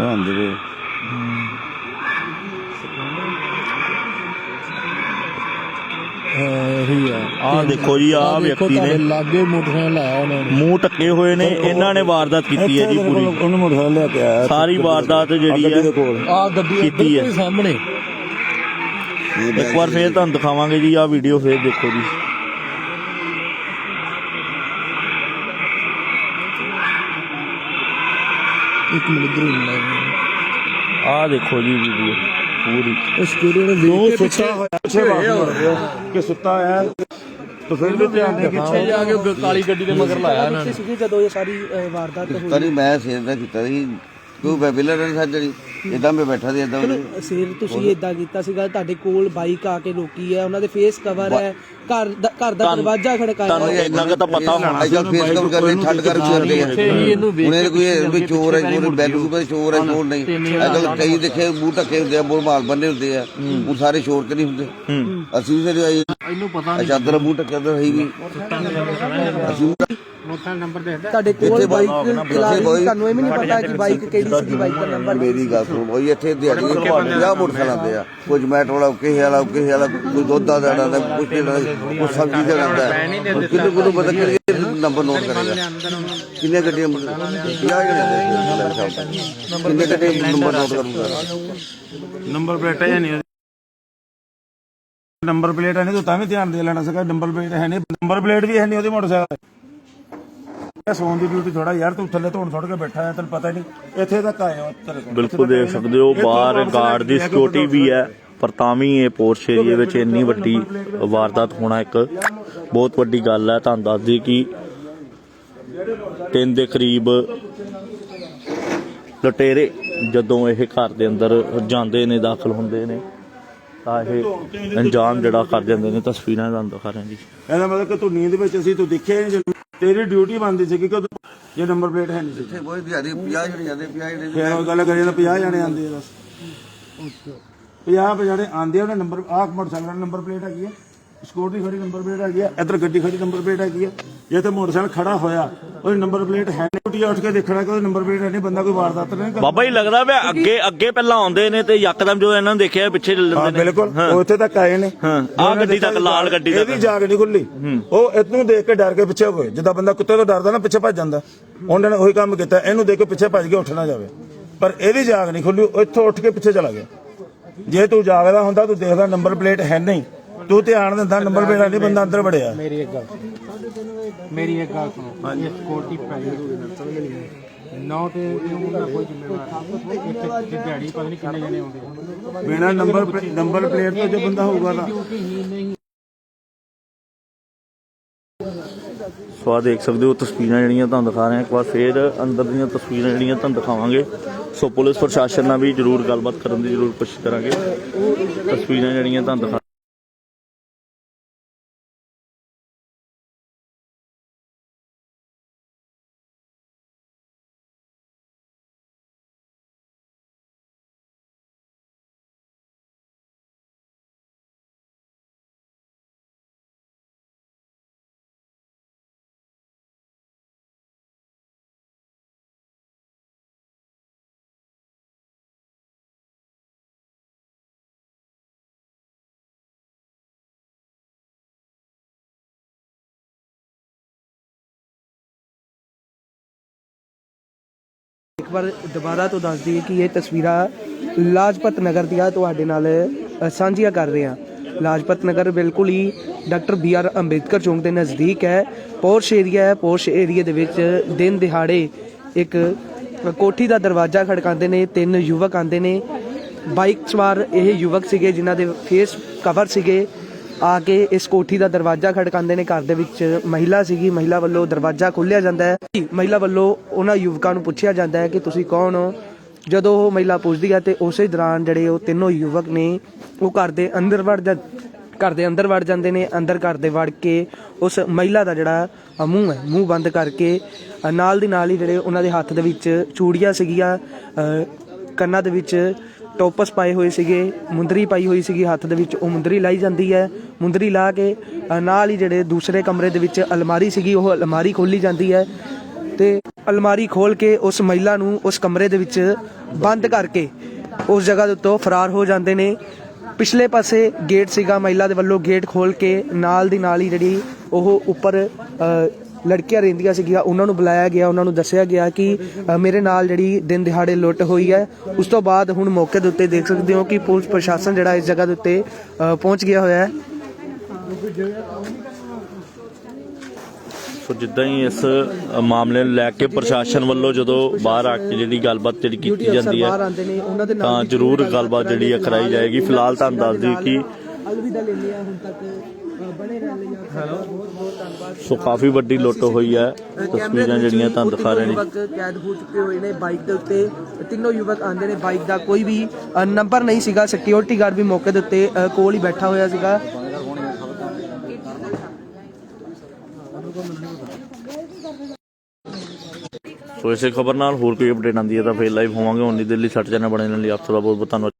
Speaker 8: ਵੇ।
Speaker 1: ਆਹ ਦੇਖੋ ਜੀ ਆਹ ਵਿਅਕਤੀ ਨੇ
Speaker 5: ਲਾਗੇ ਮੋਟਰਸਾਈਕਲ ਲਾਇਆ ਉਹਨਾਂ ਨੇ।
Speaker 1: ਮੂੰਹ ਟੱਕੇ ਹੋਏ ਨੇ ਇਹਨਾਂ ਨੇ ਵਾਰਦਾਤ ਕੀਤੀ ਹੈ ਜੀ ਪੂਰੀ।
Speaker 8: ਉਹਨੂੰ ਮੋਟਰਸਾਈਕਲ ਲੈ ਕੇ ਆਇਆ।
Speaker 1: ਸਾਰੀ ਵਾਰਦਾਤ ਜਿਹੜੀ ਹੈ
Speaker 8: ਕੋਲ।
Speaker 5: ਆ ਗੱਡੀ
Speaker 1: ਕੀਤੀ ਹੈ।
Speaker 5: ਸਾਹਮਣੇ।
Speaker 1: ਇੱਕ ਵਾਰ ਫੇਰ ਤੁਹਾਨੂੰ ਦਿਖਾਵਾਂਗੇ ਜੀ ਆਹ ਵੀਡੀਓ ਫੇਰ ਦੇਖੋ ਜੀ।
Speaker 5: ਇੱਕ ਮਿੰਟ ਇਧਰ ਹੀ
Speaker 1: ਆਹ ਦੇਖੋ ਜੀ ਵੀਡੀਓ ਪੂਰੀ।
Speaker 5: ਉਹ ਸਿਕਿਉਰਿਟੀ ਨੇ
Speaker 8: ਉਹ ਸੁੱਤਾ ਹੋਇਆ ਪਿੱਛੇ ਵਾਪਸ ਕਿ ਸੁੱਤਾ ਆਇਆ ਤਾਂ ਫਿਰ ਵੀ ਧਿਆਨ ਦੇ
Speaker 5: ਪਿੱਛੇ ਜਾ ਕੇ ਕਾਲੀ ਗੱਡੀ ਦੇ ਮਗਰ ਲਾਇਆ ਇਹਨਾਂ ਨੇ।
Speaker 2: ਸੀਗੀ ਜਦੋਂ ਇਹ ਸਾਰੀ ਵਾਰਦਾਤ ਹੋਈ।
Speaker 7: ਤਾਂ ਨਹੀਂ ਮੈਂ ਸੇਰ ਦਾ ਕੀਤਾ ਸੀ ਕੋਈ ਵੈਬਿਲਰ ਨਹੀਂ ਸਾਜੜੀ ਇਦਾਂ ਮੈਂ ਬੈਠਾ ਸੀ ਇਦਾਂ
Speaker 2: ਸੇਰ ਤੁਸੀਂ ਇਦਾਂ ਕੀਤਾ ਸੀਗਾ ਤੁਹਾਡੇ ਕੋਲ ਬਾਈਕ ਆ ਕੇ ਰੋਕੀ ਹੈ ਉਹਨਾਂ ਦੇ ਫੇਸ ਕਵਰ ਹੈ ਘਰ ਦਾ ਘਰ ਦਾ ਦਰਵਾਜ਼ਾ ਖੜਕਾਇਆ।
Speaker 1: ਤੁਹਾਨੂੰ ਇੰਨਾ ਕੁ ਤਾਂ ਪਤਾ ਹੋਣਾ
Speaker 7: ਅੱਜ ਫੇਸ ਕਵਰ ਕਰਦੇ ਠੱਡ ਕਰ ਕਰਦੇ ਆ ਉਹਨੇ ਕੋਈ ਇਹ ਵੀ ਚੋਰ ਹੈ ਕੋਈ ਬੈਲੂ ਕੋਈ ਚੋਰ ਹੈ ਚੋਰ ਨਹੀਂ। ਅੱਜ ਕਈ ਦੇਖੇ ਮੂੰਹ ਢੱਕੇ ਹੁੰਦੇ ਆ ਮੂੰਹ ਮਾਲ ਬੰਨੇ ਹੁੰਦੇ ਆ। ਉਹ ਸਾਰੇ ਸ਼ੋਰ ਤੇ ਨਹੀਂ ਹੁੰਦੇ। ਅਸੀਂ ਵੀ ਫਿਰ ਆਈ
Speaker 8: ਇਹਨੂੰ ਪਤਾ
Speaker 7: ਅੱਛਾ ਚਾਦਰ ਮੂੰਹ ਟੱਕਿਆ ਤਾਂ ਹੈ ਵੀ। ਅਸੀਂ
Speaker 2: ਤੁਹਾਡੇ ਕੋਲ ਬਾਈਕ ਚਲਾ ਰਹੀ ਤੁਹਾਨੂੰ ਇਹ ਵੀ ਨਹੀਂ ਪਤਾ ਕਿ ਬਾਈਕ ਕਿਹੜੀ ਸੀ ਬਾਈਕ ਦਾ ਨੰਬਰ।
Speaker 7: ਮੇਰੀ ਗੱਲ ਸੁਣ ਬਈ ਇੱਥੇ ਦਿਹਾੜੀ ਦੇ 50 ਮੋਟਰਸਾਈਕਲ ਆਉਂਦੇ ਆ। ਕੋਈ ਜਮੈਟੋ ਵਾਲਾ ਕਿਸੇ ਵਾਲਾ ਕਿਸੇ ਵਾਲਾ ਕੋਈ ਦੁੱਧ ਦਾ ਦੇਣਾ ਦਾ ਕੁਛ ਨਹੀਂ ਲੈਣਾ, ਕੋਈ ਸਬਜ਼ੀ ਦਾ ਲੈਂਦਾ ਹੁਣ ਕਿੰਨੇ ਕੋਲ ਪਤਾ ਕਿ ਨੰਬਰ ਨੋਟ ਕਰੇਗਾ ਕਿੰਨੇ ਗੱਡੀਆਂ 50 ਜਣੇ ਕਿੰਨੇ ਗੱਡੀਆਂ ਨੰਬਰ ਨੋਟ ਕਰੂਗਾ?
Speaker 8: ਨੰਬਰ ਪਲੇਟ ਹੈ ਨਹੀਂ। ਨੰਬਰ ਪਲੇਟ ਹੈ ਨਹੀਂ ਤੂੰ ਤਾਂ ਵੀ ਧਿਆਨ ਦੇ ਲੈਣਾ ਸੀਗਾ ਨੰਬਰ ਪਲੇਟ ਹੈ ਨਹੀਂ ਨੰਬਰ ਪਲੇਟ ਵੀ ਹੈ ਨਹੀਂ ਉਹਦੇ ਮੋਟਰਸਾਈਕਲ ਇਹ ਸੌਣ ਦੀ ਡਿਊਟੀ ਥੋੜਾ ਯਾਰ ਤੂੰ ਥੱਲੇ ਧੋਣ ਥੋੜ ਕੇ ਬੈਠਾ ਹੈ ਤੈਨੂੰ ਪਤਾ ਨਹੀਂ ਇੱਥੇ ਤੱਕ ਆਇਆ ਤੇਰੇ ਕੋਲ।
Speaker 1: ਬਿਲਕੁਲ ਦੇਖ ਸਕਦੇ ਹੋ ਬਾਹਰ ਗਾਰਡ ਦੀ ਸਿਕਿਉਰਿਟੀ ਵੀ ਹੈ ਪਰ ਤਾਂ ਵੀ ਇਹ ਪੋਰਸ਼ ਏਰੀਏ ਵਿੱਚ ਇੰਨੀ ਵੱਡੀ ਵਾਰਦਾਤ ਹੋਣਾ ਇੱਕ ਬਹੁਤ ਵੱਡੀ ਗੱਲ ਹੈ। ਤੁਹਾਨੂੰ ਦੱਸ ਦਈਏ ਕਿ ਤਿੰਨ ਦੇ ਕਰੀਬ ਲੁਟੇਰੇ ਜਦੋਂ ਇਹ ਘਰ ਦੇ ਅੰਦਰ ਜਾਂਦੇ ਨੇ ਦਾਖਲ ਹੁੰਦੇ ਨੇ ਤਾਂ ਇਹ ਅੰਜਾਮ ਜਿਹੜਾ ਕਰ ਜਾਂਦੇ ਨੇ ਤਸਵੀਰਾਂ ਤੁਹਾਨੂੰ ਦਿਖਾ ਰਹੇ ਜੀ।
Speaker 8: ਇਹਦਾ ਮਤਲਬ ਕਿ ਤੂੰ ਨੀਂਦ ਵਿੱਚ ਅਸੀਂ ਤੂੰ ਦੇਖਿਆ ਨਹੀਂ ਤੇਰੀ ਡਿਊਟੀ ਬਣਦੀ ਸੀ ਕਿ ਤੂੰ ਜੇ ਨੰਬਰ ਪਲੇਟ ਹੈ ਨਹੀਂ ਸੀ।
Speaker 7: ਇੱਥੇ ਕੋਈ ਦਿਹਾੜੀ 50 ਜਣੇ ਜਾਂਦੇ 50 ਜਣੇ
Speaker 8: ਫਿਰ ਉਹ ਗੱਲ ਕਰੀ ਜਾਂਦਾ 50 ਜਣੇ ਆਉਂਦੇ ਆ ਬਸ। 50 ਜਣੇ ਆਉਂਦੇ ਆ ਉਹਨੇ ਨੰਬਰ ਆਹ ਮੋਟਰਸਾਈਕਲ ਦਾ ਨੰਬਰ ਪਲੇਟ ਹੈਗੀ ਹੈ ਸਕੂਟਰੀ ਖੜੀ ਨੰਬਰ ਪਲੇਟ ਹੈਗੀ ਆ ਇੱਧਰ ਗੱਡੀ ਖੜੀ ਨੰਬਰ ਪਲੇਟ ਹੈਗੀ ਆ। ਜੇ ਤੇ ਮੋਟਰਸਾਈਕਲ ਖੜਾ ਹੋਇਆ ਉਹਦੀ ਨੰਬਰ ਪਲੇਟ ਹੈ ਨਹੀਂ। ਉੱਠ ਕੇ ਦੇਖਣਾ ਕਿ ਉਹਦੀ ਨੰਬਰ ਪਲੇਟ ਹੈ ਨਹੀਂ ਬੰਦਾ ਕੋਈ ਵਾਰਦਾਤ ਨਹੀਂ ਕਰਦਾ।
Speaker 1: ਬਾਬਾ ਜੀ ਲੱਗਦਾ ਵੇ ਅੱਗੇ ਅੱਗੇ ਪਹਿਲਾਂ ਆਉਂਦੇ ਨੇ ਤੇ ਯਕਦਮ ਜੋ ਇਹਨਾਂ ਨੂੰ ਦੇਖਿਆ ਪਿੱਛੇ
Speaker 8: ਹਾਂ
Speaker 1: ਲੈਂਦੇ ਨੇ।
Speaker 8: ਬਿਲਕੁਲ। ਉਹ ਇੱਥੇ ਤੱਕ ਆਏ ਨੇ।
Speaker 1: ਹਾਂ, ਆਹ ਗੱਡੀ ਤੱਕ, ਲਾਲ ਗੱਡੀ ਤੱਕ।
Speaker 8: ਇਹਦੀ ਜਾਗ ਨਹੀਂ ਖੁੱਲੀ ਉਹ ਇਤਨੂੰ ਦੇਖ ਕੇ ਡਰ ਕੇ ਪਿੱਛੇ ਹੋਏ। ਜਿੱਦਾਂ ਬੰਦਾ ਕੁੱਤੇ ਤੋਂ ਡਰਦਾ ਨਾ ਪਿੱਛੇ ਭੱਜ ਜਾਂਦਾ। ਉਹਨਾਂ ਨੇ ਉਹੀ ਕੰਮ ਕੀਤਾ। ਇਹਨੂੰ ਦੇਖ ਕੇ ਪਿੱਛੇ ਭੱਜ ਕੇ ਉੱਠ ਨਾ ਜਾਵੇ। ਪਰ ਇਹਦੀ ਜਾਗ ਨਹੀਂ ਖੁੱਲੀ ਉਹ ਇੱਥੋਂ ਉੱਠ ਕੇ ਪਿੱਛੇ ਚਲਾ ਗਿਆ। ਜੇ ਤੂੰ ਜਾਗਦਾ ਹੁੰਦਾ ਤੂੰ ਦੇਖਦਾ ਨੰਬਰ ਪਲੇਟ ਹੈ ਨਹੀਂ। ਤੂੰ ਧਿਆਨ ਦਿੰਦਾ ਨੰਬਰ ਪਲੇਟ ਨਹੀਂ ਬੰਦਾ ਅੰਦਰ ਵੜਿਆ।
Speaker 9: ਮੇਰੀ ਇੱਕ ਗੱਲ ਮੇਰੀ ਇੱਕ ਗੱਲ ਸੁਣੋ। ਇਹ ਸਿਕਿਉਰਿਟੀ ਪੈਸੇ ਨੌ ਤੇ ਉਹਦਾ ਕੋਈ ਜ਼ਿੰਮੇਵਾਰ ਇੱਥੇ ਦਿਹਾੜੀ ਪਤਾ ਨਹੀਂ ਕਿੰਨੇ ਜਣੇ ਆਉਂਦੇ।
Speaker 8: ਬਿਨਾ ਨੰਬਰ ਨੰਬਰ ਪਲੇਟ ਤੋਂ ਜੋ ਬੰਦਾ ਹੋਊਗਾ ਨਾ
Speaker 1: ਸੋ ਦੇਖ ਸਕਦੇ ਹੋ ਤਸਵੀਰਾਂ ਜਿਹੜੀਆਂ ਤੁਹਾਨੂੰ ਦਿਖਾ ਰਹੇ ਹਾਂ। ਇੱਕ ਵਾਰ ਫੇਰ ਅੰਦਰ ਦੀਆਂ ਤਸਵੀਰਾਂ ਜਿਹੜੀਆਂ ਤੁਹਾਨੂੰ ਦਿਖਾਵਾਂਗੇ। ਸੋ ਪੁਲਿਸ ਪ੍ਰਸ਼ਾਸਨ ਨਾਲ ਵੀ ਜ਼ਰੂਰ ਗੱਲਬਾਤ ਕਰਨ ਦੀ ਜ਼ਰੂਰ ਕੋਸ਼ਿਸ਼ ਕਰਾਂਗੇ। ਤਸਵੀਰਾਂ ਜਿਹੜੀਆਂ ਤੁਹਾਨੂੰ ਦਿਖਾ
Speaker 2: ਇੱਕ ਵਾਰ ਦੁਬਾਰਾ ਤੋਂ ਦੱਸ ਦਈਏ ਕਿ ਇਹ ਤਸਵੀਰਾਂ ਲਾਜਪਤ ਨਗਰ ਦੀਆਂ ਤੁਹਾਡੇ ਨਾਲ ਸਾਂਝੀਆਂ ਕਰ ਰਹੇ ਹਾਂ। ਲਾਜਪਤ ਨਗਰ ਬਿਲਕੁਲ ਹੀ ਡਾਕਟਰ ਬੀ ਆਰ ਅੰਬੇਦਕਰ ਚੌਂਕ ਦੇ ਨਜ਼ਦੀਕ ਹੈ। ਪੋਰਸ਼ ਏਰੀਆ ਹੈ, ਪੋਰਸ਼ ਏਰੀਆ ਦੇ ਵਿੱਚ ਦਿਨ ਦਿਹਾੜੇ ਇੱਕ ਕੋਠੀ ਦਾ ਦਰਵਾਜ਼ਾ ਖੜਕਾਉਂਦੇ ਨੇ, ਤਿੰਨ ਯੁਵਕ ਆਉਂਦੇ ਨੇ। ਬਾਈਕ ਸਵਾਰ ਇਹ ਯੁਵਕ ਸੀਗੇ ਜਿਨ੍ਹਾਂ ਦੇ ਫੇਸ ਕਵਰ ਸੀਗੇ। ਆ ਕੇ ਇਸ ਕੋਠੀ ਦਾ ਦਰਵਾਜ਼ਾ ਖੜਕਾਉਂਦੇ ਨੇ ਘਰ ਦੇ ਵਿੱਚ ਮਹਿਲਾ ਸੀਗੀ, ਮਹਿਲਾ ਵੱਲੋਂ ਦਰਵਾਜ਼ਾ ਖੋਲ੍ਹਿਆ ਜਾਂਦਾ ਹੈ। ਮਹਿਲਾ ਵੱਲੋਂ ਉਹਨਾਂ ਯੁਵਕਾਂ ਨੂੰ ਪੁੱਛਿਆ ਜਾਂਦਾ ਹੈ ਕਿ ਤੁਸੀਂ ਕੌਣ ਹੋ? ਜਦੋਂ ਉਹ ਮਹਿਲਾ ਪੁੱਛਦੀ ਹੈ ਤੇ ਉਸੇ ਦੌਰਾਨ ਜਿਹੜੇ ਉਹ ਤਿੰਨੋਂ ਯੁਵਕ ਨੇ, ਉਹ ਘਰ ਦੇ ਅੰਦਰ ਵੜ ਜਾ, ਘਰ ਦੇ ਅੰਦਰ ਵੜ ਜਾਂਦੇ ਨੇ, ਅੰਦਰ ਘਰ ਦੇ ਵੜ ਕੇ ਉਸ ਮਹਿਲਾ ਦਾ ਜਿਹੜਾ ਮੂੰਹ ਹੈ, ਮੂੰਹ ਬੰਦ ਕਰਕੇ ਨਾਲ ਦੀ ਨਾਲ ਹੀ ਜਿਹੜੇ ਉਹਨਾਂ ਦੇ ਹੱਥ ਦੇ ਵਿੱਚ ਚੂੜੀਆਂ ਸੀਗੀਆਂ ਕੰਨਾਂ ਦੇ ਵਿੱਚ ਟੋਪਸ ਪਾਏ ਹੋਏ ਸੀਗੇ, ਮੁੰਦਰੀ ਪਾਈ ਹੋਈ ਸੀਗੀ ਹੱਥ ਦੇ ਵਿੱਚ, ਉਹ ਮੁੰਦਰੀ ਲਾਈ ਜਾਂਦੀ ਹੈ। ਮੁੰਦਰੀ ਲਾ ਕੇ ਨਾਲ ਹੀ ਜਿਹੜੇ ਦੂਸਰੇ ਕਮਰੇ ਦੇ ਵਿੱਚ ਅਲਮਾਰੀ ਸੀਗੀ, ਉਹ ਅਲਮਾਰੀ ਖੋਲੀ ਜਾਂਦੀ ਹੈ ਤੇ ਅਲਮਾਰੀ ਖੋਲ ਕੇ ਉਸ ਮਹਿਲਾ ਨੂੰ ਉਸ ਕਮਰੇ ਦੇ ਵਿੱਚ ਬੰਦ ਕਰਕੇ ਉਸ ਜਗ੍ਹਾ ਦੇ ਉੱਤੋਂ ਫਰਾਰ ਹੋ ਜਾਂਦੇ ਨੇ। ਪਿਛਲੇ ਪਾਸੇ ਗੇਟ ਸੀਗਾ, ਮਹਿਲਾ ਦੇ ਵੱਲੋਂ ਗੇਟ ਖੋਲ ਕੇ ਨਾਲ ਦੀ ਨਾਲ ਹੀ ਜਿਹੜੀ ਉਹ ਉੱਪਰ ਲੜਕੀਆਂ ਰਹਿੰਦੀਆਂ ਸੀਗੀਆਂ ਉਹਨਾਂ ਨੂੰ ਬੁਲਾਇਆ ਗਿਆ ਉਹਨਾਂ ਨੂੰ ਦੱਸਿਆ ਗਿਆ ਕਿ ਮੇਰੇ ਨਾਲ ਜਿਹੜੀ ਦਿਨ ਦਿਹਾੜੇ ਲੁੱਟ ਹੋਈ ਹੈ। ਉਸ ਤੋਂ ਬਾਅਦ ਹੁਣ ਮੌਕੇ ਦੇ ਉੱਤੇ ਦੇਖ ਸਕਦੇ ਹੋ ਕਿ ਪੁਲਿਸ ਪ੍ਰਸ਼ਾਸਨ ਜਿਹੜਾ ਇਸ ਜਗ੍ਹਾ ਦੇ ਉੱਤੇ ਪਹੁੰਚ ਗਿਆ ਹੋਇਆ ਹੈ।
Speaker 1: ਸੋ ਜਿੱਦਾਂ ਹੀ ਇਸ ਮਾਮਲੇ ਨੂੰ ਲੈ ਕੇ ਪ੍ਰਸ਼ਾਸਨ ਵੱਲੋਂ ਜਦੋਂ ਬਾਹਰ ਆ ਕੇ ਜਿਹੜੀ ਗੱਲਬਾਤ ਜਿਹੜੀ ਕੀਤੀ ਜਾਂਦੀ ਹੈ ਤਾਂ ਜ਼ਰੂਰ ਗੱਲਬਾਤ ਜਿਹੜੀ ਹੈ ਕਰਾਈ ਜਾਏਗੀ। ਫਿਲਹਾਲ ਤੁਹਾਨੂੰ ਦੱਸ ਦਈਏ ਕਿ
Speaker 2: ਅਲਵਿਦਾ ਲੈ ਲਿਆ ਹੁਣ ਤੱਕ।
Speaker 1: ਸੋ ਕਾਫੀ ਵੱਡੀ ਲੁੱਟ ਹੋਈ ਹੈ। ਤਸਵੀਰਾਂ ਜਿਹੜੀਆਂ ਤੁਹਾਨੂੰ ਦਿਖਾ ਰਹੇ ਨੇ।
Speaker 2: ਕੈਦ ਹੋ ਚੁੱਕੇ ਹੋਏ ਨੇ ਬਾਈਕ ਦੇ ਉੱਤੇ। ਤਿੰਨੋਂ ਯੁਵਕ ਆਂਦੇ ਨੇ ਬਾਈਕ ਦਾ ਕੋਈ ਵੀ ਨੰਬਰ ਨਹੀਂ ਸੀਗਾ। ਸਿਕਿਉਰਿਟੀ ਗਾਰਡ ਵੀ ਮੌਕੇ ਦੇ ਉੱਤੇ ਕੋਲ ਹੀ ਬੈਠਾ ਹੋਇਆ ਸੀਗਾ।
Speaker 1: ਸੋ ਇਸੇ ਖਬਰ ਨਾਲ ਹੋਰ ਕੋਈ ਅਪਡੇਟ ਆਉਂਦੀ ਹੈ ਤਾਂ ਫੇਰ ਲਾਈਵ ਹੋਵਾਂਗੇ। ਦਿਨ ਲਈ ਸੱਟ ਜਾਣਾ ਬਣੇ ਲਈ ਆਪ ਦਾ ਬਹੁਤ ਬਹੁਤ ਧੰਨਵਾਦ।